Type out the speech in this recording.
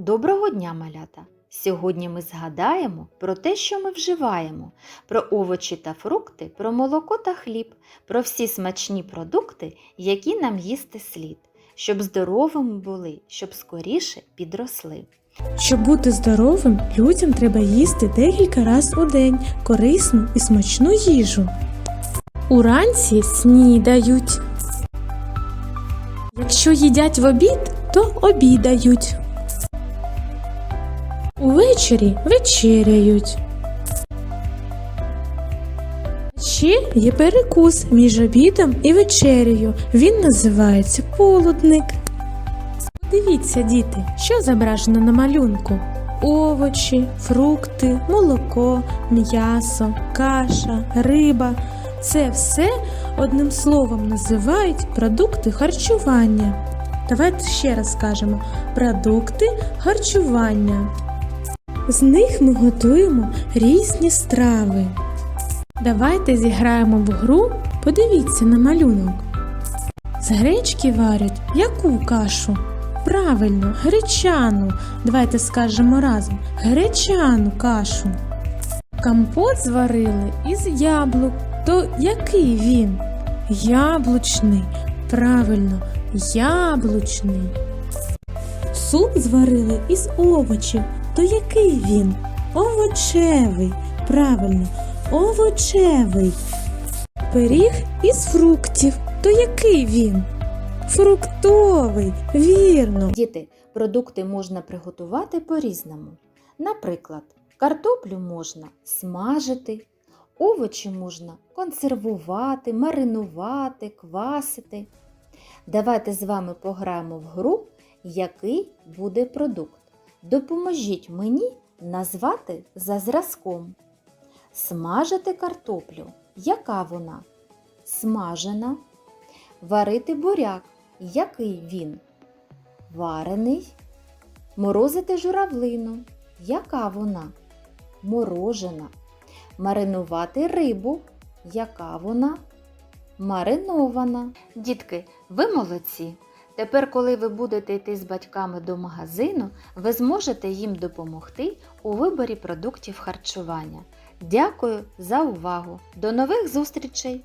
Доброго дня, малята! Сьогодні ми згадаємо про те, що ми вживаємо, про овочі та фрукти, про молоко та хліб, про всі смачні продукти, які нам їсти слід, щоб здоровими були, щоб скоріше підросли. Щоб бути здоровим, людям треба їсти декілька разів у день корисну і смачну їжу. Уранці снідають. Якщо їдять в обід, то обідають. Увечері вечеряють. Ще є перекус між обідом і вечерею. Він називається полудник. Дивіться, діти, що зображено на малюнку: овочі, фрукти, молоко, м'ясо, каша, риба. Це все одним словом називають продукти харчування. Давайте ще раз скажемо продукти харчування. З них ми готуємо різні страви. Давайте зіграємо в гру. Подивіться на малюнок. З гречки варять яку кашу? Правильно, гречану. Давайте скажемо разом гречану кашу. Компот зварили із яблук. То який він? Яблучний. Правильно, яблучний. Суп зварили із овочів. То який він? Овочевий. Правильно, овочевий. Пиріг із фруктів. То який він? Фруктовий, вірно. Діти, продукти можна приготувати по-різному. Наприклад, картоплю можна смажити, овочі можна консервувати, маринувати, квасити. Давайте з вами пограємо в гру, який буде продукт. Допоможіть мені назвати за зразком. Смажити картоплю. Яка вона? Смажена. Варити буряк. Який він? Варений. Морозити журавлину. Яка вона? Морожена. Маринувати рибу. Яка вона? Маринована. Дітки, ви молодці. Тепер, коли ви будете йти з батьками до магазину, ви зможете їм допомогти у виборі продуктів харчування. Дякую за увагу! До нових зустрічей!